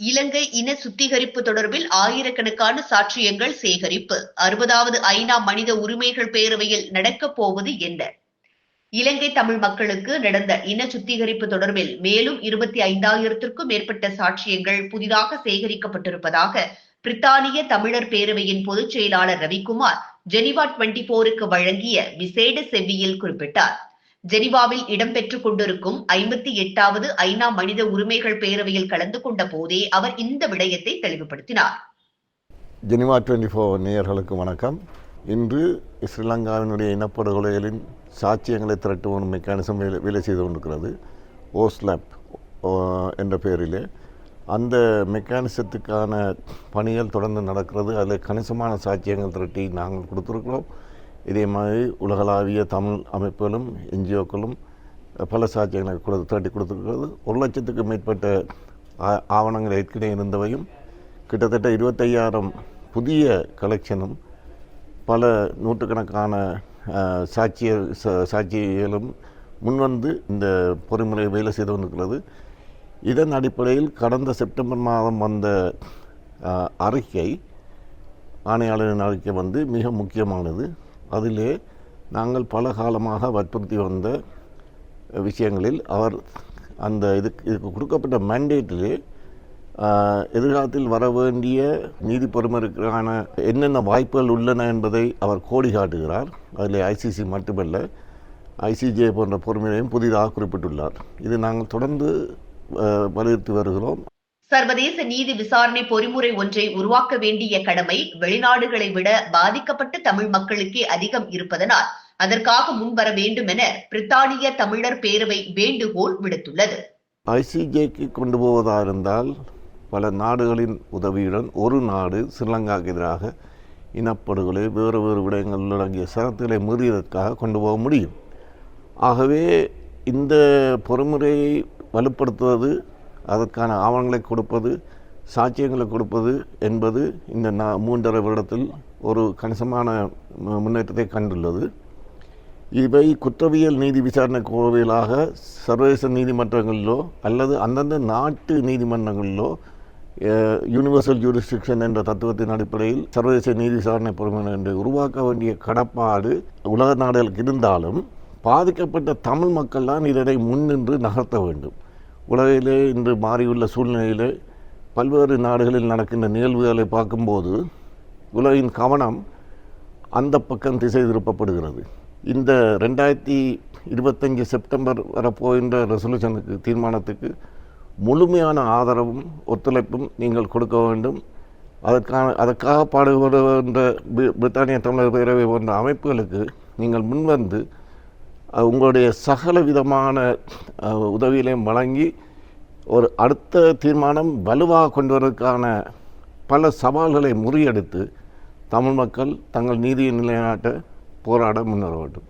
இலங்கை இன சுத்திகரிப்பு தொடர்பில் ஆயிரக்கணக்கான சாட்சியங்கள் சேகரிப்பு. அறுபதாவது ஐநா மனித உரிமைகள் பேரவையில் நடக்கப் போவது என்ன? இலங்கை தமிழ் மக்களுக்கு நடந்த இன சுத்திகரிப்பு தொடர்பில் மேலும் இருபத்தி ஐந்தாயிரத்திற்கும் மேற்பட்ட சாட்சியங்கள் புதிதாக சேகரிக்கப்பட்டிருப்பதாக பிரித்தானிய தமிழர் பேரவையின் பொதுச் செயலாளர் ரவிக்குமார் ஜெனிவா டுவெண்டி போருக்கு வழங்கிய விசேட செவ்வியில் குறிப்பிட்டார். ஜெனிவாவில் இடம்பெற்றுக் கொண்டிருக்கும் ஐம்பத்தி எட்டாவது ஐநா மனித உரிமைகள் பேரவையில் கலந்து கொண்ட போதே அவர் இந்த விடயத்தை தெளிவுபடுத்தினார். ஜெனிவா டுவெண்ட்டி ஃபோர் நேயர்களுக்கு வணக்கம். இன்று ஸ்ரீலங்காவினுடைய இனப்படுகொலைகளின் சாட்சியங்களை திரட்டும் மெக்கானிசம் வேலை வேலை செய்து கொண்டிருக்கிறது. ஓஸ்லாப் என்ற பெயரிலே. அந்த மெக்கானிசத்துக்கான பணிகள் தொடர்ந்து நடக்கிறது. அதில் கணிசமான சாட்சியங்கள் திரட்டி நாங்கள் கொடுத்துருக்கிறோம். இதே மாதிரி உலகளாவிய தமிழ் அமைப்புகளும் என்ஜிஓக்களும் பல சாட்சியங்களை கொடுத்து திரட்டி கொடுத்துருக்கிறது. ஒரு லட்சத்துக்கு மேற்பட்ட ஆ- ஆவணங்கள் ஏற்கனவே இருந்தவையும் கிட்டத்தட்ட இருபத்தையாயிரம் புதிய கலெக்ஷனும் பல நூற்றுக்கணக்கான சாட்சிய ச- முன்வந்து இந்த பொறிமுறை வேலை செய்து வந்திருக்கிறது இதன் அடிப்படையில் கடந்த செப்டம்பர் மாதம் வந்த அறிக்கை ஆணையாளரின் அறிக்கை வந்து மிக முக்கியமானது. அதிலே நாங்கள் பல காலமாக வற்புறுத்தி வந்த விஷயங்களில் அவர் அந்த இதுக்கு இதுக்கு கொடுக்கப்பட்ட மேண்டேட்டிலே எதிர்காலத்தில் வர வேண்டிய நீதி பொறுமருக்கான என்னென்ன வாய்ப்புகள் உள்ளன என்பதை அவர் கோடி காட்டுகிறார். அதில் ஐசிசி மட்டுமல்ல ஐசிஜே போன்ற பொறுமையையும் புதிதாக குறிப்பிட்டுள்ளார். இது நாங்கள் தொடர்ந்து வலியுறுத்தி வருகிறோம். சர்வதேச நீதி விசாரணை பொறிமுறை ஒன்றை உருவாக்க வேண்டிய கடமை வெளிநாடுகளை விட பாதிக்கப்பட்ட தமிழ் மக்களுக்கே அதிகம் இருப்பதனால் அதற்காக முன்வர வேண்டும் என பிரித்தானிய தமிழர் பேரவை வேண்டுகோள் விடுத்துள்ளது. ஐசிஜேக்கு கொண்டு போவதாக இருந்தால் பல நாடுகளின் உதவியுடன் ஒரு நாடு ஸ்ரீலங்காவுக்கு எதிராக இனப்படுகொலை வேறு வேறு விடயங்கள் உள்ளடங்கிய சரத்துகளை மீறியதற்காக கொண்டு போக முடியும். ஆகவே இந்த பொறுமுறையை வலுப்படுத்துவது அதற்கான ஆவணங்களை கொடுப்பது சாட்சியங்களை கொடுப்பது என்பது இந்த நா மூன்றரை வருடத்தில் ஒரு கணிசமான மு- முன்னேற்றத்தை கண்டுள்ளது. இவை குற்றவியல் நீதி விசாரணை கோவிலாக சர்வதேச நீதிமன்றங்களிலோ அல்லது அந்தந்த நாட்டு நீதிமன்றங்களிலோ யூனிவர்சல் ஜூரிஸ்டிக்ஷன் என்ற தத்துவத்தின் அடிப்படையில் சர்வதேச நீதி விசாரணை பொறுமை என்று உருவாக்க வேண்டிய கடப்பாடு உலக நாடுகளுக்கு இருந்தாலும் பாதிக்கப்பட்ட தமிழ் மக்கள் தான் இதனை முன்னின்று நகர்த்த வேண்டும். உலகிலே இன்று மாறியுள்ள சூழ்நிலையிலே பல்வேறு நாடுகளில் நடக்கின்ற நிகழ்வுகளை பார்க்கும்போது உலகின் கவனம் அந்த பக்கம் திசை திருப்பப்படுகிறது. இந்த ரெண்டாயிரத்தி இருபத்தஞ்சி செப்டம்பர் வரப்போகின்ற ரெசல்யூஷனுக்கு தீர்மானத்துக்கு முழுமையான ஆதரவும் ஒத்துழைப்பும் நீங்கள் கொடுக்க வேண்டும். அதற்கான அதற்காக பாடுபடுகின்ற பிரித்தானிய தமிழர் பேரவை போன்ற அமைப்புகளுக்கு நீங்கள் முன்வந்து உங்களுடைய சகல விதமான உதவிகளையும் வழங்கி ஒரு அடுத்த தீர்மானம் வலுவாக கொண்டு வருவதற்கான பல சவால்களை முறியடித்து தமிழ் மக்கள் தங்கள் நீதியை நிலைநாட்ட போராட முன்னேற வேண்டும்.